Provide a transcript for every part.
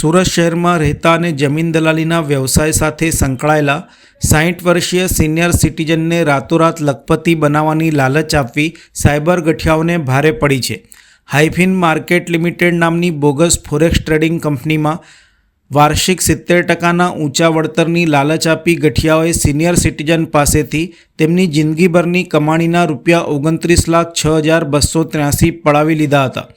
સુરત શહેરમાં રહેતા અને જમીન દલાલીના વ્યવસાય સાથે સંકળાયેલા સાહીઠ વર્ષીય સિનિયર સિટીઝનને રાતોરાત લખપતિ બનાવવાની લાલચ આપવી સાયબર ગઠિયાઓને ભારે પડી છે. હાઇફિન માર્કેટ લિમિટેડ નામની બોગસ ફોરેક્સ ટ્રેડિંગ કંપનીમાં વાર્ષિક સિત્તેર ટકાના ઊંચા વળતરની લાલચ આપી ગઠિયાઓએ સિનિયર સિટીઝન પાસેથી તેમની જિંદગીભરની કમાણીના રૂપિયા ઓગણત્રીસ લાખ છ હજાર બસો ત્ર્યાસી પડાવી લીધા હતા.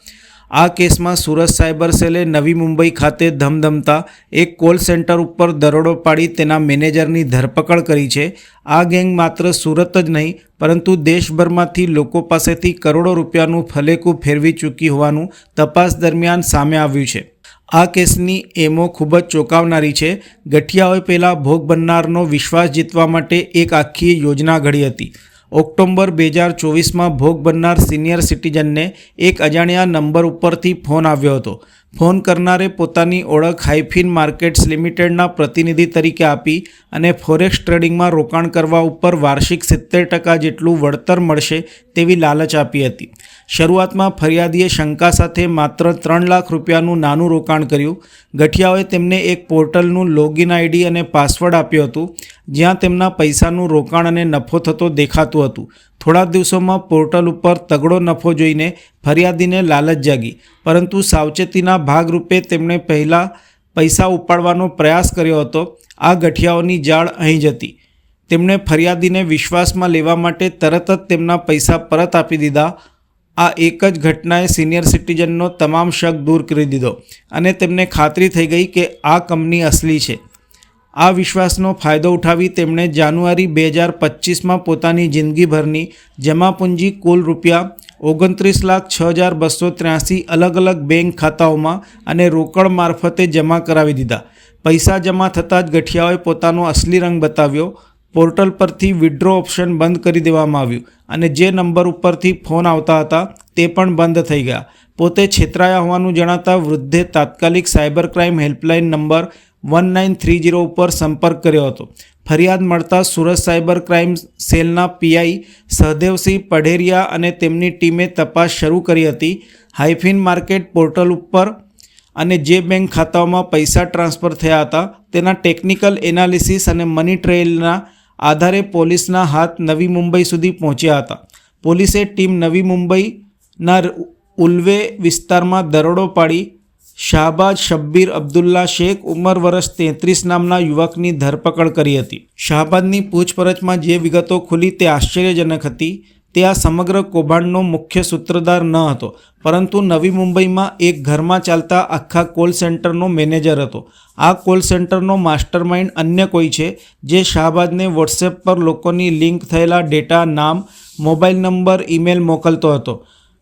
આ કેસમાં સુરત સાયબર સેલે નવી મુંબઈ ખાતે ધમધમતા, એક કોલ સેન્ટર ઉપર દરોડો પાડી તેના મેનેજરની ધરપકડ કરી છે. આ ગેંગ માત્ર સુરત જ નહીં, પરંતુ દેશભરમાંથી લોકો પાસેથી કરોડો રૂપિયાનું ફલેકું ફેરવી ચૂકી હોવાનું તપાસ દરમિયાન સામે આવ્યું છે. આ કેસની એમો ખૂબ જ ચોંકાવનારી છે. ગઠિયાઓએ પહેલાં ભોગ બનનારનો વિશ્વાસ જીતવા માટે એક આખી યોજના ઘડી હતી. ઓક્ટોબર બે હજાર ચોવીસમાં ભોગ બનનાર સિનિયર સિટીઝનને એક અજાણ્યા નંબર ઉપરથી ફોન આવ્યો હતો. ફોન કરનારે પોતાની ઓળખ હાઇફિન માર્કેટ્સ લિમિટેડના પ્રતિનિધિ તરીકે આપી અને ફોરેક્સ ટ્રેડિંગમાં રોકાણ કરવા ઉપર વાર્ષિક સિત્તેર ટકા જેટલું વળતર મળશે તેવી લાલચ આપી હતી. શરૂઆતમાં ફરિયાદીએ શંકા સાથે માત્ર ત્રણ લાખ રૂપિયાનું નાનું રોકાણ કર્યું. ગઠિયાઓએ તેમને એક પોર્ટલનું લોગિન આઈડી અને પાસવર્ડ આપ્યું હતું, જ્યાં તેમના પૈસાનું રોકાણ અને નફો થતો દેખાતું હતું. થોડા દિવસોમાં પોર્ટલ ઉપર તગડો નફો જોઈને ફરિયાદીને લાલચ જાગી. પરંતુ સાવચેતીના ભાગરૂપે તેમણે પહેલાં પૈસા ઉપાડવાનો પ્રયાસ કર્યો હતો. આ ગઠિયાઓની જાળ અહીં જ હતી. તેમણે ફરિયાદીને વિશ્વાસમાં લેવા માટે તરત જ તેમના પૈસા પરત આપી દીધા. આ એક જ ઘટનાએ સિનિયર સિટીઝનનો તમામ શક દૂર કરી દીધો અને તેમને ખાતરી થઈ ગઈ કે આ કંપની અસલી છે. આ વિશ્વાસનો ફાયદો ઉઠાવી તેમણે જાન્યુઆરી બે હજાર પચીસમાં પોતાની જિંદગીભરની જમાપૂંજી કુલ રૂપિયા ઓગણત્રીસ લાખ છ હજાર બસો ત્ર્યાસી અલગ અલગ બેંક ખાતાઓમાં અને રોકડ મારફતે જમા કરાવી દીધા. પૈસા જમા થતાં જ ગઠિયાઓએ પોતાનો અસલી રંગ બતાવ્યો. પોર્ટલ પરથી વિડ્રો ઓપ્શન બંધ કરી દેવામાં આવ્યું અને જે નંબર ઉપરથી ફોન આવતા હતા તે પણ બંધ થઈ ગયા. પોતે છેતરાયા હોવાનું જણાતા વૃદ્ધે તાત્કાલિક cyber crime helpline number one nine three zero ઉપર સંપર્ક કર્યો હતો. ફરિયાદ મળતા સુરત સાયબર ક્રાઇમ સેલના પીઆઈ સહદેવસિંહ પઢેરિયા અને તેમની ટીમે તપાસ શરૂ કરી હતી. હાઇફિન માર્કેટ પોર્ટલ ઉપર અને જે બેંક ખાતાઓમાં પૈસા ટ્રાન્સફર થયા હતા, તેના ટેકનિકલ એનાલિસિસ અને મની ટ્રેલના આધારે પોલીસના હાથ નવી મુંબઈ સુધી પહોંચ્યા હતા. પોલીસે ટીમ નવી મુંબઈના ઉલ્વે વિસ્તારમાં દરોડો પાડી શાહબાજ શબ્બીર અબ્દુલ્લા શેખ ઉંમર વર્ષ તેત્રીસ નામના યુવકની ધરપકડ કરી હતી. શાહબાજની પૂછપરછમાં જે વિગતો ખુલી તે આશ્ચર્યજનક હતી. તે આ સમગ્ર કૌભાંડનો મુખ્ય સૂત્રધાર ન હતો, પરંતુ નવી મુંબઈમાં એક ઘરમાં ચાલતા આખા કોલ સેન્ટરનો મેનેજર હતો. આ કોલ સેન્ટરનો માસ્ટરમાઇન્ડ અન્ય કોઈ છે, જે શાહબાજને વોટ્સએપ પર લોકોની લિંક થયેલા ડેટા, નામ, મોબાઈલ નંબર, ઈમેલ મોકલતો હતો.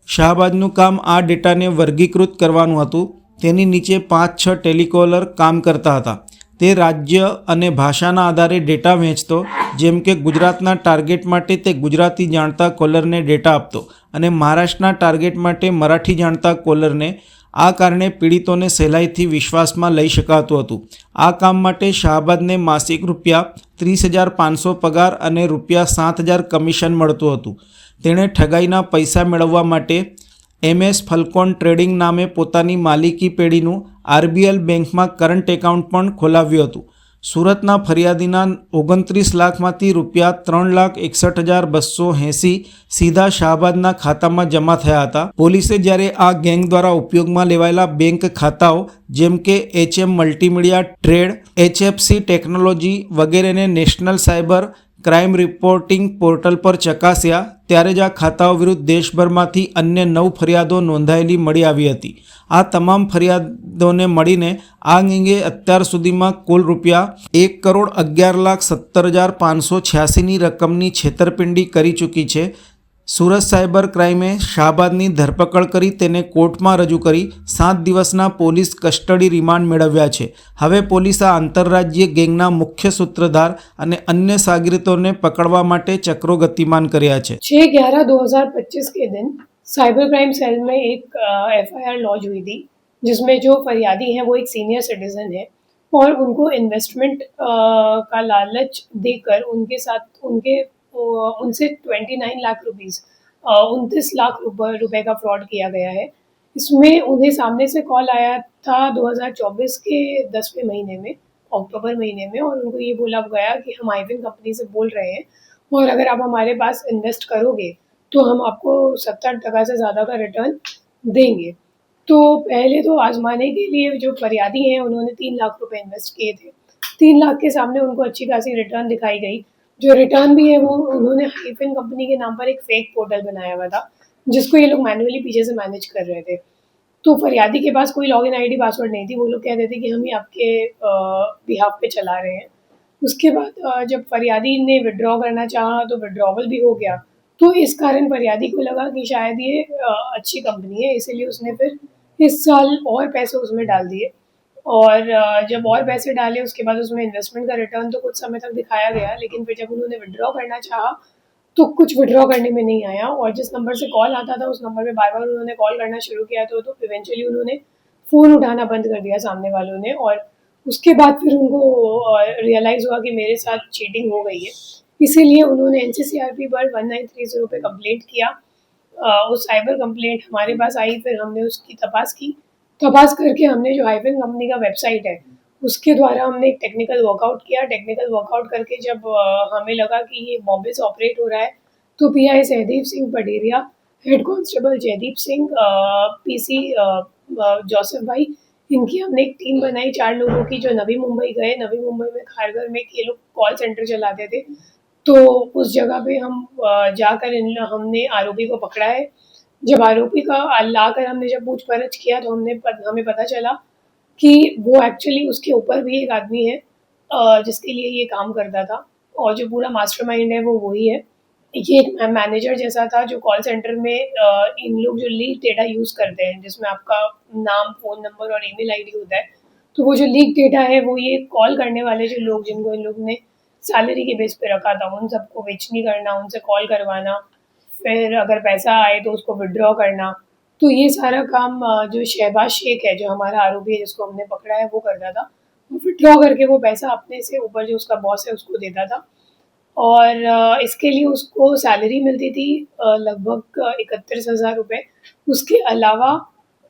શાહબાજનું કામ આ ડેટાને વર્ગીકૃત કરવાનું હતું. તેની નીચે પાંચ છ ટેલિકોલર કામ કરતા હતા. તે રાજ્ય અને ભાષાના આધારે ડેટા વહેંચતો જેમ કે ગુજરાતના ટાર્ગેટ માટે તે ગુજરાતી જાણતા કોલરને ડેટા આપતો અને મહારાષ્ટ્રના ટાર્ગેટ માટે મરાઠી જાણતા કોલરને આ કારણે પીડિતોને સહેલાઈથી વિશ્વાસમાં લઈ શકાતું હતું. આ કામ માટે શાહબાદને માસિક રૂપિયા ત્રીસ હજાર પાંચસો પગાર અને રૂપિયા સાત હજાર કમિશન મળતું હતું. તેણે ઠગાઈના પૈસા મેળવવા માટે એમએસ ફલ્કોન ટ્રેડિંગ નામે પોતાની માલિકી પેઢીનું આરબીએલ બેંકમાં કરંટ એકાઉન્ટ પણ ખોલાવ્યું હતું. સુરતના ફરિયાદીના ઓગણત્રીસ લાખમાંથી રૂપિયા ત્રણ લાખ એકસઠ હજાર બસો એંસી સીધા શાહબાદના ખાતામાં જમા થયા હતા. પોલીસે જ્યારે આ ગેંગ દ્વારા ઉપયોગમાં લેવાયેલા બેંક ખાતાઓ જેમ કે HM multimedia trade, HFC technology વગેરેને national cyber crime reporting portal પર ચકાસ્યા ત્યારે જ આ ખાતાઓ વિરુદ્ધ દેશભરમાંથી અન્ય નવ ફરિયાદો નોંધાયેલી મળી આવી હતી. આ તમામ ફરિયાદોને મળીને આ અંગે અત્યાર સુધીમાં કુલ રૂપિયા એક કરોડ અગિયાર લાખ સત્તર હજાર પાંચસો છ્યાસીની રકમની છેતરપિંડી કરી ચૂકી છે. સુરત સાયબર ક્રાઇમે શાહબાદની ધરપકડ કરી તેને કોર્ટમાં રજૂ કરી સાત દિવસના પોલીસ કસ્ટડી રિમાન્ડ મેળવ્યા છે હવે પોલીસ આ આંતરરાજ્ય ગેંગના મુખ્ય સૂત્રધાર અને અન્ય સાગરીતોને પકડવા માટે ચક્રો ગતિમાન કર્યા છે छः ग्यारह दो हज़ार पच्चीस के दिन साइबर क्राइम सेल में एक एफ आई आर लॉन्च हुई थी जिसमें जो फरियादी हैं वो एक सीनियर सिटीज़न है और उनको इन्वेस्टमेंट का लालच देकर उनके साथ उनके अ, उनसे ट्वेंटी नाइन लाख रुपीज़ उनतीस लाख रुपए का फ्रॉड किया गया है। इसमें उन्हें सामने से कॉल आया था 2024 के दसवें महीने में, अक्टूबर महीने में, और उनको ये बोला गया कि हम आईफिन कंपनी से बोल रहे हैं, और अगर आप हमारे पास इन्वेस्ट करोगे तो हम आपको सत्तर टका से ज़्यादा का रिटर्न देंगे। तो पहले तो आजमाने के लिए जो फरियादी हैं, उन्होंने तीन लाख रुपए इन्वेस्ट किए थे। तीन लाख के सामने उनको अच्छी खासी रिटर्न दिखाई गई। जो रिटर्न भी है वो, उन्होंने हाइफिन कंपनी के नाम पर एक फेक पोर्टल बनाया हुआ था, जिसको ये लोग मैनुअली पीछे से मैनेज कर रहे थे। तो फरियादी के पास कोई लॉगिन आईडी पासवर्ड नहीं थी। वो लोग कहते थे कि हम ही आपके बिहाफ पे चला रहे हैं। उसके बाद जब फरियादी ने विड्रॉ करना चाहा तो विड्रॉवल भी हो गया। तो इस कारण फरियादी को लगा कि शायद ये अच्छी कंपनी है, इसीलिए उसने फिर इस साल और पैसे उसमें डाल दिए। और जब और पैसे डाले, उसके बाद उसमें इन्वेस्टमेंट का रिटर्न तो कुछ समय तक दिखाया गया, लेकिन फिर जब उन्होंने विड्रॉ करना चाहा तो कुछ विड्रॉ करने में नहीं आया। और जिस नंबर से कॉल आता था, उस नंबर पे बार बार उन्होंने कॉल करना शुरू किया तो तो इवेंचुअली उन्होंने फ़ोन उठाना बंद कर दिया सामने वालों ने। और उसके बाद फिर उनको रियलाइज़ हुआ कि मेरे साथ चीटिंग हो गई है। इसीलिए उन्होंने N C C R P पर वन नाइन थ्री ज़ीरो पर कंप्लेंट किया। वो साइबर कंप्लेंट हमारे पास आई, फिर हमने उसकी तपास की। तपास करके हमने जो हाइफिन कंपनी का वेबसाइट है, उसके द्वारा हमने एक टेक्निकल वर्कआउट किया। टेक्निकल वर्कआउट करके जब हमें लगा कि ये बॉम्बे से ऑपरेट हो रहा है तो P I Sahdeep Singh Paderia head constable Jaydeep Singh P C Joseph भाई, इनकी हमने एक टीम बनाई चार लोगों की, जो नवी मुंबई गए। नवी मुंबई में खारगर में ये लोग कॉल सेंटर चलाते थे। तो उस जगह पे हम जाकर इन, हमने आरोपी को पकड़ा है। जब आरोपी का लाकर हमने जब पूछ पूछपरछ किया तो हमने हमें पता चला कि वो एक्चुअली उसके ऊपर भी एक आदमी है जिसके लिए ये काम करता था और जो पूरा मास्टरमाइंड है वो वही है। ये एक मैनेजर जैसा था जो कॉल सेंटर में इन लोग जो लीक डेटा यूज़ करते हैं, जिसमें आपका नाम फ़ोन नंबर और ईमेल आईडी होता है तो वो जो लीक डेटा है वो ये कॉल करने वाले जो लोग जिनको इन लोग ने सैलरी के बेस पे रखा था, उन सबको बेचनी करना, उनसे कॉल करवाना फिर अगर पैसा आए तो उसको विड्रॉ करना। तो ये सारा काम जो शहबाज शेख है, जो हमारा आरोपी है, जिसको हमने पकड़ा है, वो करता था। वो विड्रॉ करके वो पैसा अपने से ऊपर जो उसका बॉस है, उसको देता था। और इसके लिए उसको सैलरी मिलती थी लगभग इकतीस हज़ार रुपये उसके अलावा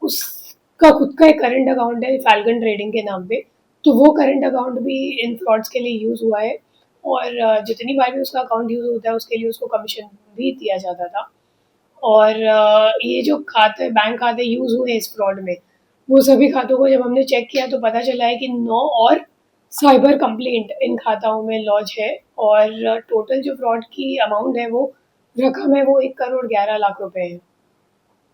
उसका खुद का एक करंट अकाउंट है फैल्कन ट्रेडिंग के नाम पे। तो वो करंट अकाउंट भी इन फ्रॉड्स के लिए यूज़ हुआ है। और जितनी बार भी उसका अकाउंट यूज़ होता है, उसके लिए उसको कमीशन भी दिया जाता था। और ये जो खाते बैंक खाते यूज़ हुए इस फ्रॉड में, वो सभी खातों को जब हमने चेक किया तो पता चला है कि नौ और साइबर कंप्लेंट इन खाताओं में लॉज है और टोटल जो फ्रॉड की अमाउंट है वो रकम है वो एक करोड़ ग्यारह लाख रुपए है।